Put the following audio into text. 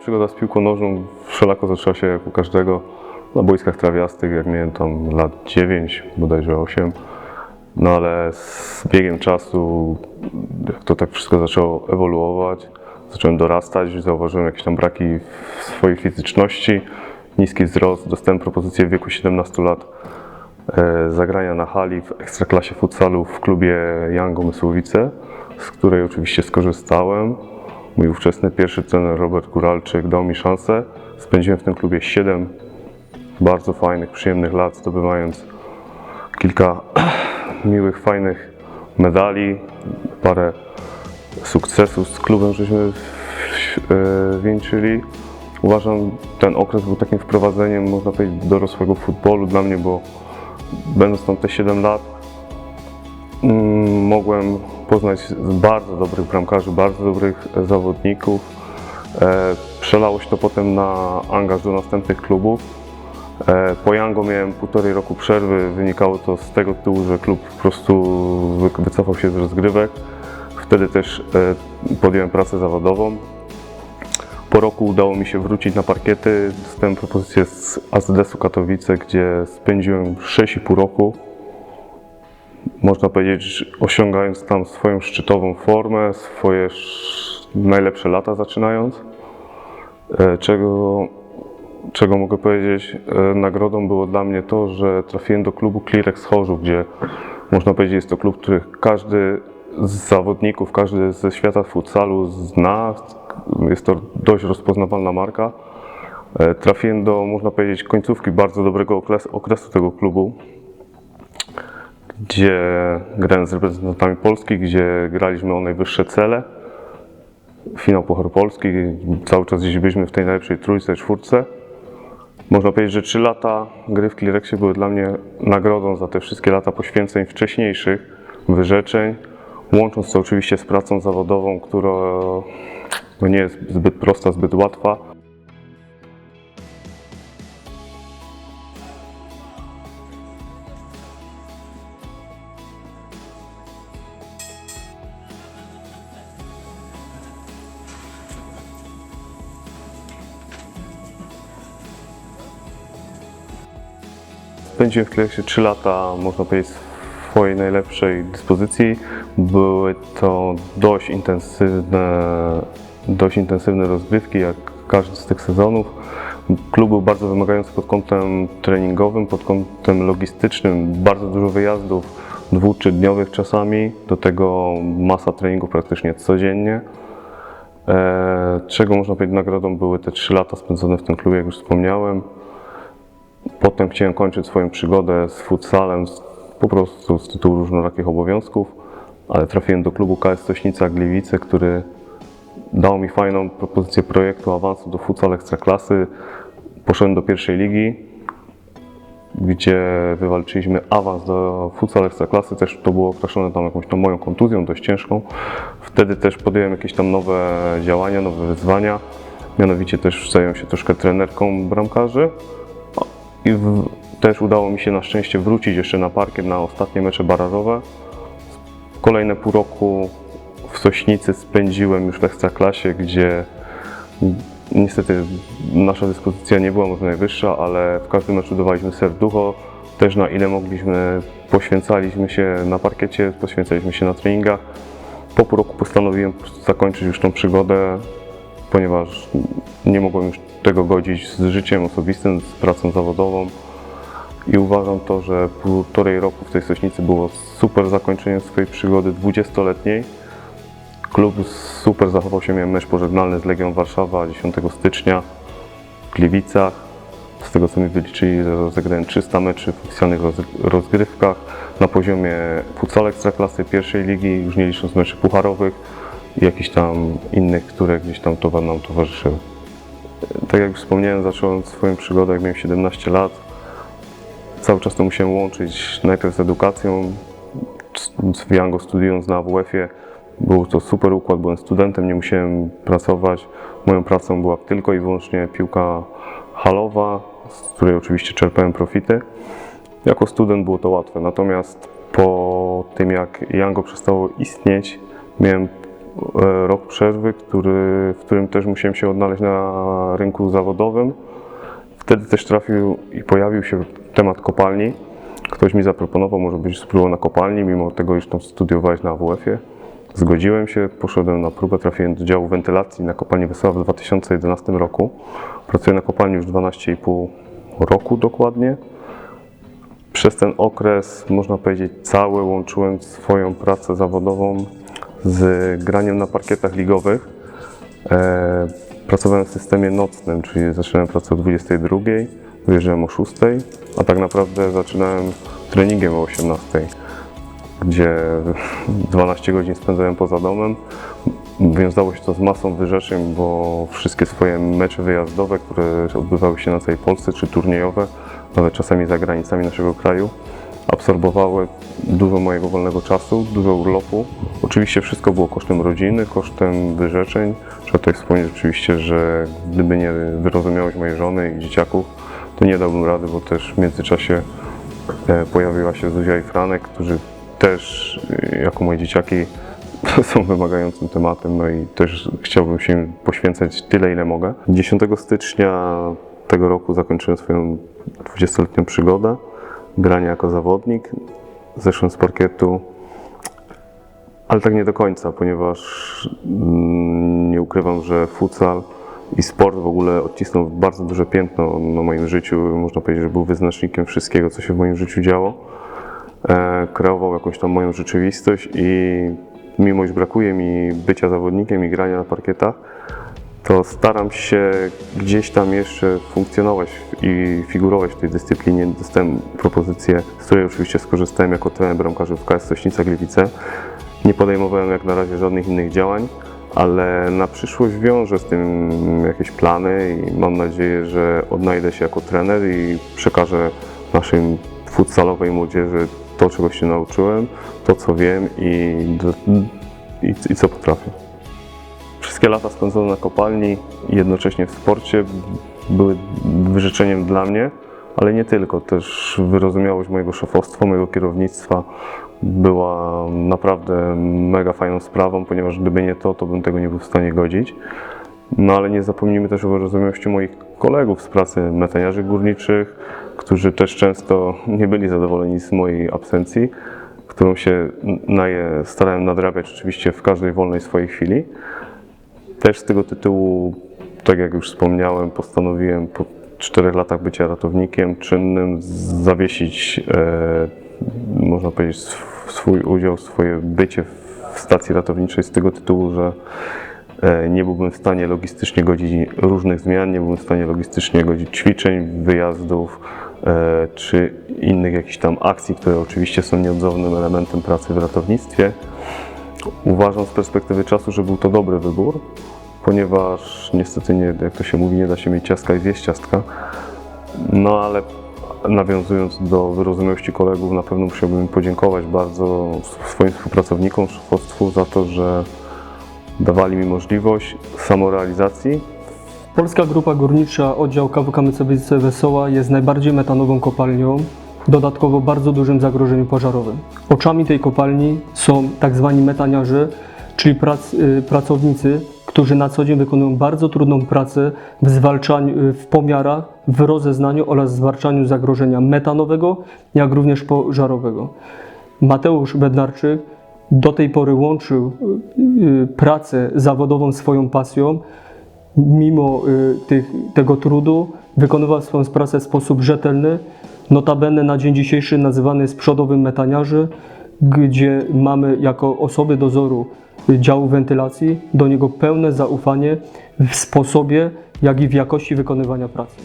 Przygoda z piłką nożną wszelako zaczęła się jak u każdego na boiskach trawiastych, jak miałem tam lat 9, bodajże 8. No ale z biegiem czasu, jak to tak wszystko zaczęło ewoluować, zacząłem dorastać, zauważyłem jakieś tam braki w swojej fizyczności, niski wzrost, dostałem propozycję w wieku 17 lat e, zagrania na hali w ekstraklasie futsalu w klubie Jango Mysłowice, z której oczywiście skorzystałem. Mój ówczesny pierwszy trener Robert Góralczyk dał mi szansę. Spędziłem w tym klubie 7 bardzo fajnych, przyjemnych lat, zdobywając kilka miłych, fajnych medali, parę sukcesów z klubem, żeśmy e, wieńczyli. Uważam, ten okres był takim wprowadzeniem, można powiedzieć, do dorosłego futbolu dla mnie, bo będąc tam te 7 lat, mm, mogłem poznać bardzo dobrych bramkarzy, bardzo dobrych zawodników. E, Przelało się to potem na angaż do następnych klubów. E, Po Jango miałem półtorej roku przerwy. Wynikało to z tego tytułu, że klub po prostu wy- wycofał się z rozgrywek. Wtedy też e, podjąłem pracę zawodową. Po roku udało mi się wrócić na parkiety. Dostałem propozycję z AZS-u Katowice, gdzie spędziłem 6,5 roku. Można powiedzieć, osiągając tam swoją szczytową formę, swoje sz- najlepsze lata zaczynając. E, Czego czego mogę powiedzieć, e, nagrodą było dla mnie to, że trafiłem do klubu Clearex Chorzów, gdzie można powiedzieć jest to klub, który każdy z zawodników, każdy ze świata futsalu zna. Jest to dość rozpoznawalna marka. E, Trafiłem do, można powiedzieć, końcówki bardzo dobrego okres, okresu tego klubu, gdzie grałem z reprezentantami Polski, gdzie graliśmy o najwyższe cele. Finał Puchar Polski, cały czas gdzieś byliśmy w tej najlepszej trójce, czwórce. Można powiedzieć, że trzy lata gry w Klirexie były dla mnie nagrodą za te wszystkie lata poświęceń wcześniejszych, wyrzeczeń, łącząc to oczywiście z pracą zawodową, która no nie jest zbyt prosta, zbyt łatwa. Spędziłem w Klirexie 3 lata, można powiedzieć, w swojej najlepszej dyspozycji. Były to dość intensywne, dość intensywne rozgrywki, jak każdy z tych sezonów. Klub był bardzo wymagający pod kątem treningowym, pod kątem logistycznym. Bardzo dużo wyjazdów, dwu, trzydniowych czasami. Do tego masa treningów praktycznie codziennie. E, Czego można powiedzieć nagrodą były te 3 lata spędzone w tym klubie, jak już wspomniałem. Potem chciałem kończyć swoją przygodę z futsalem z, po prostu z tytułu różnorakich obowiązków, ale trafiłem do klubu KS Stośnica Gliwice, który dał mi fajną propozycję projektu awansu do futsal ekstraklasy. Poszedłem do pierwszej ligi, gdzie wywalczyliśmy awans do futsal ekstraklasy. Też to było okraszone tam jakąś moją kontuzją dość ciężką. Wtedy też podjąłem jakieś tam nowe działania, nowe wyzwania. Mianowicie też zająłem się troszkę trenerką bramkarzy. I w, też udało mi się na szczęście wrócić jeszcze na parkiet na ostatnie mecze barażowe. Kolejne pół roku w Sośnicy spędziłem już w Ekstraklasie, gdzie niestety nasza dyspozycja nie była może najwyższa, ale w każdym meczu dawaliśmy serducho. Też na ile mogliśmy poświęcaliśmy się na parkiecie, poświęcaliśmy się na treningach. Po pół roku postanowiłem zakończyć już tą przygodę, ponieważ nie mogłem już tego godzić z życiem osobistym, z pracą zawodową. I uważam to, że półtorej roku w tej Sośnicy było super zakończeniem swojej przygody 20-letniej. Klub super zachował się, miałem mecz pożegnalny z Legią Warszawa 10 stycznia w Gliwicach. Z tego co mi wyliczyli, rozegrałem 300 meczy w oficjalnych roz- rozgrywkach na poziomie futsal ekstraklasy pierwszej ligi, już nie licząc meczy pucharowych jakichś tam innych, które gdzieś tam towar nam towarzyszyły. Tak jak wspomniałem, zacząłem swoją przygodę, jak miałem 17 lat. Cały czas to musiałem łączyć najpierw z edukacją, w Jango studiując na AWF-ie. Był to super układ, byłem studentem, nie musiałem pracować. Moją pracą była tylko i wyłącznie piłka halowa, z której oczywiście czerpałem profity. Jako student było to łatwe, natomiast po tym jak Jango przestało istnieć, miałem rok przerwy, który, w którym też musiałem się odnaleźć na rynku zawodowym. Wtedy też trafił i pojawił się temat kopalni. Ktoś mi zaproponował, może być spróbował na kopalni, mimo tego, iż tam studiowałeś na AWF-ie. Zgodziłem się, poszedłem na próbę, trafiłem do działu wentylacji na kopalni Wesoła w 2011 roku. Pracuję na kopalni już 12,5 roku dokładnie. Przez ten okres, można powiedzieć, cały łączyłem swoją pracę zawodową z graniem na parkietach ligowych. E, pracowałem w systemie nocnym, czyli zaczynałem pracę o 22, wyjeżdżałem o 6, a tak naprawdę zaczynałem treningiem o 18, gdzie 12 godzin spędzałem poza domem. Wiązało się to z masą wyrzeczeń, bo wszystkie swoje mecze wyjazdowe, które odbywały się na całej Polsce, czy turniejowe, nawet czasami za granicami naszego kraju, absorbowały dużo mojego wolnego czasu, dużo urlopu. Oczywiście wszystko było kosztem rodziny, kosztem wyrzeczeń. Trzeba tutaj wspomnieć oczywiście, że gdyby nie wyrozumiałość mojej żony i dzieciaków, to nie dałbym rady, bo też w międzyczasie e, pojawiła się Zuzia i Franek, którzy też e, jako moje dzieciaki są wymagającym tematem, no i też chciałbym się poświęcać tyle, ile mogę. 10 stycznia tego roku zakończyłem swoją 20-letnią przygodę grania jako zawodnik. Zeszłem z parkietu, ale tak nie do końca, ponieważ mm, nie ukrywam, że futsal i sport w ogóle odcisnął bardzo duże piętno na moim życiu. Można powiedzieć, że był wyznacznikiem wszystkiego, co się w moim życiu działo. E, kreował jakąś tam moją rzeczywistość i mimo iż brakuje mi bycia zawodnikiem i grania na parkietach, to staram się gdzieś tam jeszcze funkcjonować i figurować w tej dyscyplinie. Dostałem propozycję, z której oczywiście skorzystałem jako trener bramkarzy w KS Sośnica Gliwice. Nie podejmowałem jak na razie żadnych innych działań, ale na przyszłość wiążę z tym jakieś plany i mam nadzieję, że odnajdę się jako trener i przekażę naszej futsalowej młodzieży to, czego się nauczyłem, to, co wiem i, i, i co potrafię. Wszystkie lata spędzone na kopalni i jednocześnie w sporcie były wyrzeczeniem dla mnie, ale nie tylko. Też wyrozumiałość mojego szefostwa, mojego kierownictwa była naprawdę mega fajną sprawą, ponieważ gdyby nie to, to bym tego nie był w stanie godzić. No ale nie zapomnijmy też o wyrozumiałości moich kolegów z pracy metaniarzy górniczych, którzy też często nie byli zadowoleni z mojej absencji, którą się naje, starałem nadrabiać oczywiście w każdej wolnej swojej chwili. Też z tego tytułu, tak jak już wspomniałem, postanowiłem po czterech latach bycia ratownikiem czynnym zawiesić, e, można powiedzieć, sw- swój udział, swoje bycie w stacji ratowniczej z tego tytułu, że e, nie byłbym w stanie logistycznie godzić różnych zmian, nie byłbym w stanie logistycznie godzić ćwiczeń, wyjazdów e, czy innych jakichś tam akcji, które oczywiście są nieodzownym elementem pracy w ratownictwie. Uważam z perspektywy czasu, że był to dobry wybór, ponieważ niestety, nie, jak to się mówi, nie da się mieć ciastka i zjeść ciastka. No ale nawiązując do wyrozumiałości kolegów, na pewno musiałbym podziękować bardzo swoim współpracownikom, szefostwu za to, że dawali mi możliwość samorealizacji. Polska Grupa Górnicza, oddział KWK Mycowice Wesoła jest najbardziej metanową kopalnią, dodatkowo bardzo dużym zagrożeniem pożarowym. Oczami tej kopalni są tak zwani metaniarze, czyli prac, y, pracownicy, którzy na co dzień wykonują bardzo trudną pracę w zwalczaniu, y, w pomiarach, w rozeznaniu oraz zwalczaniu zagrożenia metanowego, jak również pożarowego. Mateusz Bednarczyk do tej pory łączył y, pracę zawodową swoją pasją. Mimo tych, tego trudu wykonywał swoją pracę w sposób rzetelny. Notabene na dzień dzisiejszy nazywany jest przodowym metaniarzy, gdzie mamy jako osoby dozoru działu wentylacji do niego pełne zaufanie w sposobie, jak i w jakości wykonywania pracy.